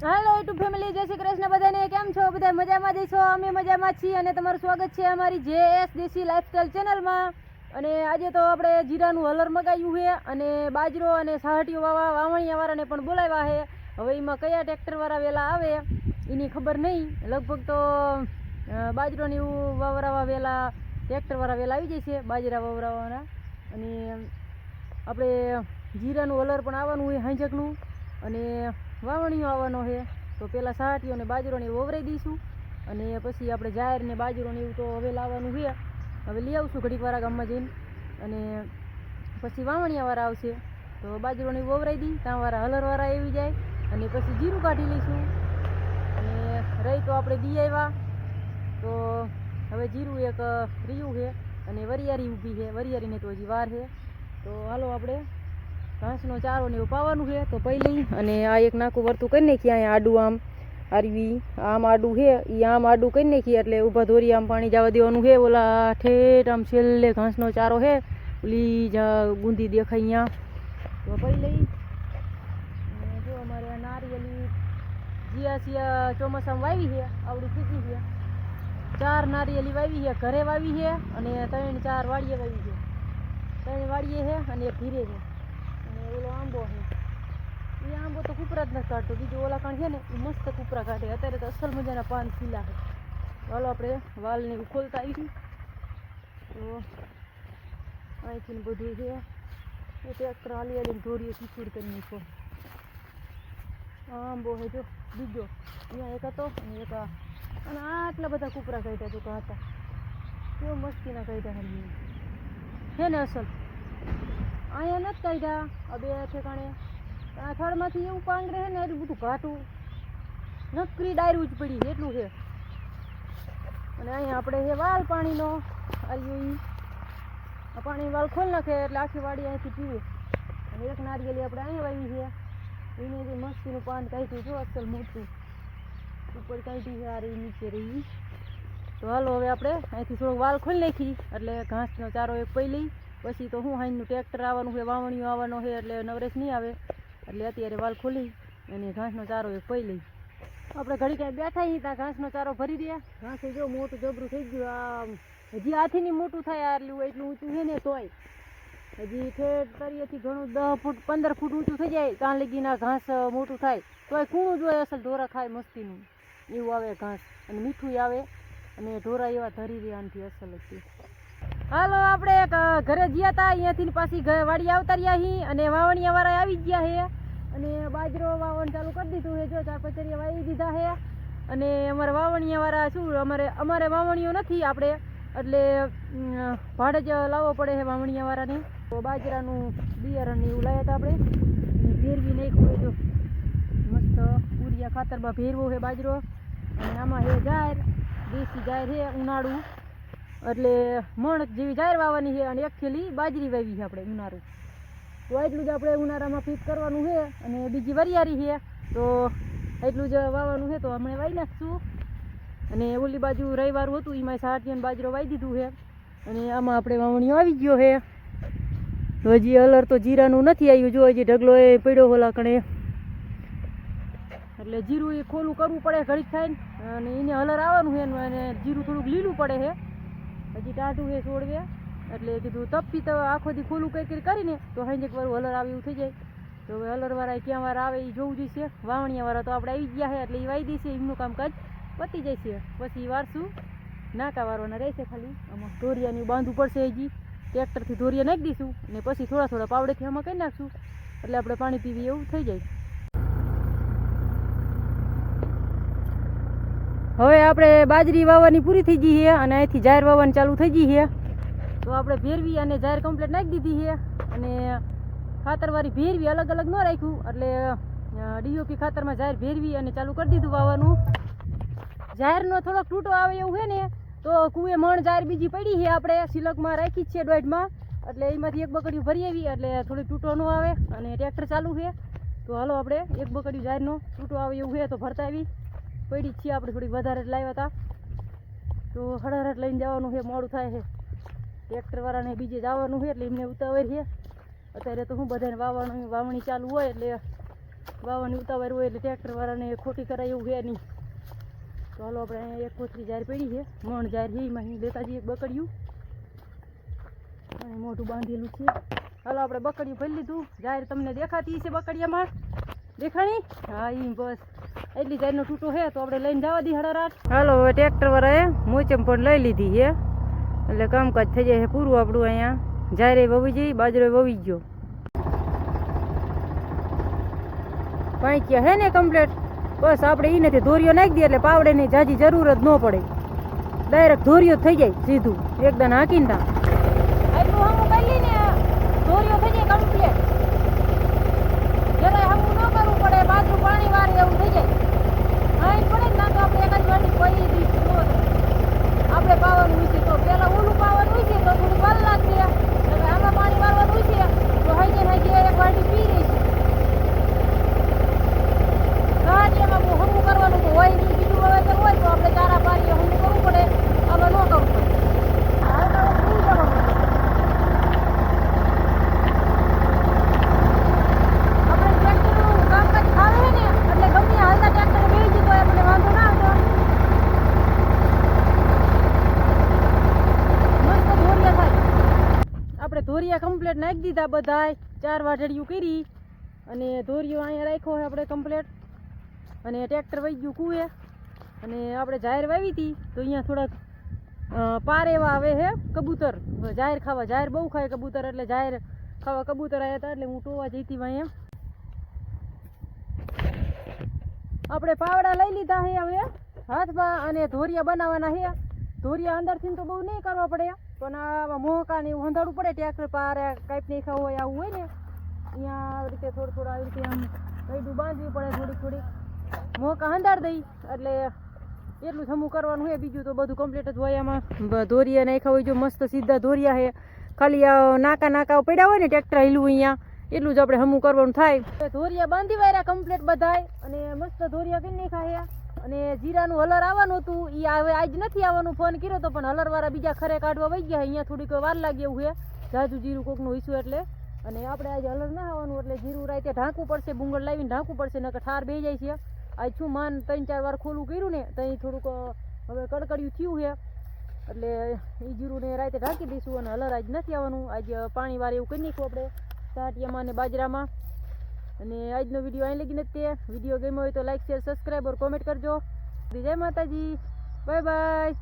હાલો YouTube family જય શ્રી કૃષ્ણ બધાને, કેમ છો? બધા મજામાં જ છો? અમે મજામાં છીએ અને તમારું સ્વાગત છે અમારી જે એસ દેશી લાઇફસ્ટાઈલ ચેનલમાં અને આજે તો આપણે જીરાનું હલર મગાવ્યું છે અને બાજરો અને સાહટીઓ વાવા, વાવણીયાવાળાને પણ બોલાવ્યા છે. હવે એમાં કયા ટ્રેક્ટરવાળા વહેલા આવે, એની ખબર નહીં. લગભગ તો બાજરોની એવું વાવરાવા વહેલા ટ્રેક્ટરવાળા વહેલા આવી જાય છે બાજરા વાવરાવાના. અને આપણે જીરાનું હલર પણ આવવાનું હોય હાંજકનું. અને વાવણીઓ આવવાનો છે. તો પહેલાં સાટીઓ અને બાજરોને વવરાઈ દઈશું અને પછી આપણે જાહેર ને બાજરો ને એવું તો હવે લાવવાનું છે. હવે લઈ આવશું ઘડીકવાળા ગામમાં જઈને અને પછી વાવણીયાવાળા આવશે. તો બાજરોને વવરાઈ દી ત્યાંવાળા હલરવાળા આવી જાય અને પછી જીરું કાઢી લઈશું. અને રહી તો આપણે દી આવ્યા. તો હવે જીરું એક રીયું છે અને વરિયારી ઊભી છે. વરિયારીને તો હજી વાર છે. તો હાલો આપણે ઘાસનો ચારો ને એવું પાવાનું છે તો પહેલી અને આ એક નાકું વર્તું કરી નાખીએ અહીંયા આડું આમ આરવી આમ આડું છે એ આમ આડું કરી નાખીએ એટલે ઊભા ધોરી આમ પાણી જવા દેવાનું છે. ઓલા ઠેઠ આમ છેલ્લે ઘાસનો ચારો છે, ઓલી જા ગુંદી દેખાય અહીંયા. તો પહેલી જો અમારે નારિયેલી જીયા સિયા ચોમાસામાં વાવી છે, આવડી ખીચી છે. ચાર નારિયેલી વાવી છે, ઘરે વાવી છે, અને ત્રણ ચાર વાડીએ વાવી છે. ત્રણ વાડીએ છે અને એક ઘીરે છે. અને ઓલો આંબો છે. આંબો તો કૂપરા જ નથી કાઢતો. બીજો ઓલા કાણ છે ને મસ્ત કૂપરા કાઢે. અત્યારે તો અસલ મજાના પાન ખીલા છે. ચાલો આપણે વાલને એવું ખોલતા આવીશું. તો અહીંથી બધું છે. એ ટ્રેક્ટર હાલી હાલીને ધોરીએ ખીચુડ કરી નાખો આંબો છે જો, બીજો. અહીંયા એક હતો અને એક અને આટલા બધા કૂપરા કાઢ્યા તો હતા કેવો મસ્તીના કાઢ્યા હાલી હે ને અસલ? અહીંયા નથી કાઢ્યા, આ બે ઠેકાણે. આ થળમાંથી એવું પાંગરે છે ને એટલું બધું ઘાટું. નકરી ડાયરું જ પડી એટલું છે. અને અહીંયા આપણે છે વાલ પાણીનો. આ પાણી વાલ ખોલ નાખે એટલે આખી વાડી અહીંથી પીવે. અને એક નારિયેલી આપણે અહીંયા વાવી છે. એને જે મસ્તીનું પાન કાઢ્યું જો અસલ મોટું. ઉપર કાઢી છે, આ રહી, નીચે રહી. તો હાલો હવે આપણે અહીંથી થોડોક વાલ ખોલી નાખી. એટલે ઘાસનો ચારો એક પઈ લઈ પછી તો હું હાઈનું ટ્રેક્ટર આવવાનું છે વાવણીઓ આવવાનો છે એટલે નવરેશ નહીં આવે. એટલે અત્યારે વાલ ખોલી અને ઘાસનો ચારો એક પઈ લઈ. આપણે ઘડી કાંઈ બેઠા અહીં ત્યાં ઘાસનો ચારો ભરી દે. ઘાસ જો મોટું જબરું થઈ ગયું આ હજી હાથીની મોટું થાય આટલું એટલું ઊંચું છે ને તોય. હજી ઠેઠ તળિયેથી ઘણું દસ ફૂટ પંદર ફૂટ ઊંચું થઈ જાય ત્યાં લગીના ઘાસ મોટું થાય. તોય કૂણું જોઈએ અસલ ઢોરા ખાય મસ્તીનું. એવું આવે ઘાસ. અને મીઠું આવે. અને ઢોરા એવા ધરી રહ્યા આનાથી અસલ છે. હાલો, આપણે એક ઘરે ગયા હતા અહીંયાથી પાછી વાડી આવતા રહ્યા હી, અને વાવણીયા વાળા આવી ગયા છે અને બાજરો વાવણ ચાલુ કરી દીધું છે જો ચાર પચરિયા વાવી દીધા છે અને અમારે વાવણીયા વાળા શું, અમારે અમારે વાવણીઓ નથી આપણે, એટલે ભાડે જ લાવવો પડે છે વાવણીયા વાળાને. તો બાજરાનું બિયારણ એવું લાવ્યા હતા આપણે. ભેરવી નાખ્યું જો. મસ્ત ઉરિયા ખાતરમાં ભેરવો છે બાજરો. અને આમાં હે જાહેર દેશી જાહેર છે ઉનાળું. એટલે મણ જેવી જાહેર વાવવાની છે અને એક થેલી બાજરી વાવી છે આપણે ઉનાળું. તો એટલું જ આપણે ઉનાળામાં ફીટ કરવાનું છે અને બીજી વરિયારી છે. તો એટલું જ વાવવાનું છે તો હમણાં વાવી નાખશું. અને ઓલી બાજુ રવિવારું હતું એમાં સાઠી અને બાજરો વાવી દીધું છે. અને આમાં આપણે વાવણીઓ આવી ગયો છે. તો હજી અલર તો જીરાનું નથી આવ્યું. જો હજી ઢગલો એ પડ્યો હોલા કણે. એટલે જીરું એ ખોલું કરવું પડે ઘડીક થાય ને. અને એને હલર આવવાનું છે અને જીરું થોડુંક લીલું પડે છે. હજી ટાઢું એ છોડવે. એટલે કીધું, તપી તો આખો દી ખુલ્લું કઈ કરી કરીને તો હાંજેક વાર હલર આવે એવું થઈ જાય. તો હવે હલરવાળા ક્યાં વાર આવે એ જોવું જોઈશે. વાવણીયાવાળા તો આપણે આવી ગયા છે એટલે એ વાઈ દઈશે એમનું કામકાજ પતી જશે પછી વારસું નાકા વારવાના રહેશે ખાલી. આમાં ધોરિયાની બાંધવું પડશે હજી. ટ્રેક્ટરથી ધોરિયા નાખી દઈશું ને પછી થોડા થોડા પાવડેથી આમાં કરી નાખશું. એટલે આપણે પાણી પીવી એવું થઈ જાય. હવે આપણે બાજરી વાવવાની પૂરી થઈ ગઈ છે અને અહીંથી જાહેર વાવવાની ચાલુ થઈ ગઈ છે. તો આપણે ભેરવી અને જાહેર કમ્પ્લેટ નાખી દીધી છે. અને ખાતરવાળી ભેરવી અલગ અલગ ન રાખ્યું, એટલે ડીઓપી ખાતરમાં જાહેર ભેરવી અને ચાલુ કરી દીધું વાવવાનું. જાહેરનો થોડોક તૂટો આવે એવું છે ને, તો કુએ મણ જાહેર બીજી પડી છે આપણે, સિલકમાં રાખી જ છે દોઢમાં. એટલે એમાંથી એક બકડીયું ભરી આવી, એટલે થોડી તૂટો ન આવે, અને ટ્રેક્ટર ચાલુ છે. તો હાલો આપણે એક બકડીયું જાહેરનો તૂટો આવે એવું છે, તો ભરતા આવી. પડી છીએ આપણે થોડીક વધારે જ લાવ્યા હતા. તો હળહળટ લઈને જવાનું છે, મોડું થાય છે. ટ્રેક્ટરવાળાને બીજે જવાનું છે, એટલે એમને ઉતાવળ છે. અત્યારે તો હું બધાને વાવવાનું, વાવણી ચાલુ હોય એટલે વાવવાની ઉતાવળ હોય એટલે ટ્રેક્ટરવાળાને ખોટી કરાય એવું છે નહીં. તો હાલો આપણે અહીંયા એક કોથરી જાર પડી છે, મણ જાર છે, એમાં અહીં લેતા એક બકડિયું અને મોઢું બાંધેલું છે. હાલો આપણે બકડીયું ભરી લીધું. જાહેર તમને દેખાતી છે બકડિયામાં દેખાણી? હા એ બસ. એટલી જાહેરનો ટૂટો છે તો આપણે લઈને જવા દી હડારાટ હાલો, હવે ટ્રેક્ટરવાળાએ મોચમ પણ લઈ લીધી છે એટલે કામકાજ થઈ જાય પૂરું આપણું અહીંયા. જાહેરે વવી જઈ, બાજરો વવી ગયો. પાંચ્યા હે ને કમ્પ્લેટ બસ આપણે એ નથી, ધોરીઓ નાખી દઈએ એટલે પાવડેની જાજી જરૂર જ ન પડે. ડાયરેક્ટ ધોરીઓ જ થઈ જાય, સીધું. એકદમ હાકીને તા આટલું હમું કરી ને ધોરીઓ થઈ જાય કમ્પ્લેટ જરાય હમું ન કરવું પડે બાજુ પાણી વારે એવું થઈ જાય હા ઈ પડે ને ના તો આપણે એકાદ વાટી પડી દઈશું આપણે પાવાનું હોય છે તો પેલા ઓલું પાવાનું હોય છે તો થોડું વાર લાગશે એટલે આમાં પાણી વારવાનું હોય છે તો હાઈજે હાઈજે એક વાટી પી લઈશું ઘાટ એમાં બહુ હમું કરવાનું તો હોય નહીં બીજું વાવેતર હોય તો આપણે ચારા પાડીએ હમું કરવું પડે આમાં ન કરવું પડે આ તો ભૂલી જવાનું. આપણે ટ્રેક્ટરનું કામકાજ ફાવે છે ને એટલે ગમે તે હાલતા ટ્રેક્ટર બેસી જતો હોય આપણને વાંધો ના આવતો મસ્ત ધોરિયા થાય આપણે ધોરિયા કમ્પ્લેટ નાખી દીધા બધાય. ચાર વાટડિયું કરી. અને ધોરિયો અહીંયા રાખ્યો હોય આપણે કમ્પ્લેટ અને ટ્રેક્ટર વહી ગયું કુએ અને આપણે જાહેર વાવી હતી. તો અહીંયા થોડાક પાર એવા આવે છે કબૂતર. જાહેર ખાવા, જાહેર બહુ ખાય કબૂતર, એટલે જાહેર ખાવા કબૂતર આવ્યા હતા, એટલે હું ટોવા જઈતી અહીંયા. આપણે પાવડા લઈ લીધા છે હવે. હાથમાં અને ધોરિયા બનાવવાના છે. ધોરિયા અંદરથી તો બહુ નહીં કરવા પડે. પણ મોહકા ને એવું હંધાડવું પડે ટ્રેક્ટર પાર, કાંઈક નહીં ખાવું હોય આવું હોય ને, અહીંયા આવી રીતે થોડું થોડું આવી રીતે આમ ગઈડું બાંધવી પડે થોડીક થોડીક. મોકા હંધાડ દઈ, એટલે એટલું જમું કરવાનું હોય બીજું તો બધું કમ્પ્લીટ જ હોય બ- ધોરિયા નાખ્યા હોય જો મસ્ત સીધા ધોરિયા છે ખાલી નાકા નાકા પડ્યા હોય ને ટ્રેક્ટર હિલવું અહીંયા, એટલું જ આપણે હમું કરવાનું થાય. ધોરિયા બાંધી વાયરા કમ્પ્લીટ બધાય, અને મસ્ત ધોરિયા કરી નાખ્યા છે અને જીરાનું હલર આવવાનું હતું. એ હવે આજ નથી આવવાનું. ફોન કર્યો તો પણ હલરવાળા બીજા ખરે કાઢવા વહી ગયા અહીંયા થોડીક વાર લાગે એવું છે. જાજુ જીરું કોકનું ઈસુ એટલે. અને આપણે આજે હલર ના આવવાનું એટલે જીરું રાતે ઢાંકવું પડશે, ભૂંગળ લાવીને ઢાંકવું પડશે, નકર ઠાર બે જાય છે. આજ શું માન ત્રણ ચાર વાર ખોલું કર્યું ને ત્યાં થોડુંક હવે કડકડિયું થયું છે. એટલે એ જીરુંને રાતે ઢાંકી દઈશું અને હલર આજ નથી આવવાનું. આજ પાણી વાર એવું કરી નાખ્યું આપણે. તાટિયામાં અને બાજરામાં. અને આજનો વીડિયો અહીં લગી નથી તે વીડિયો ગમ્યો હોય તો like share subscribe or comment કરજો. જય માતાજી. Bye bye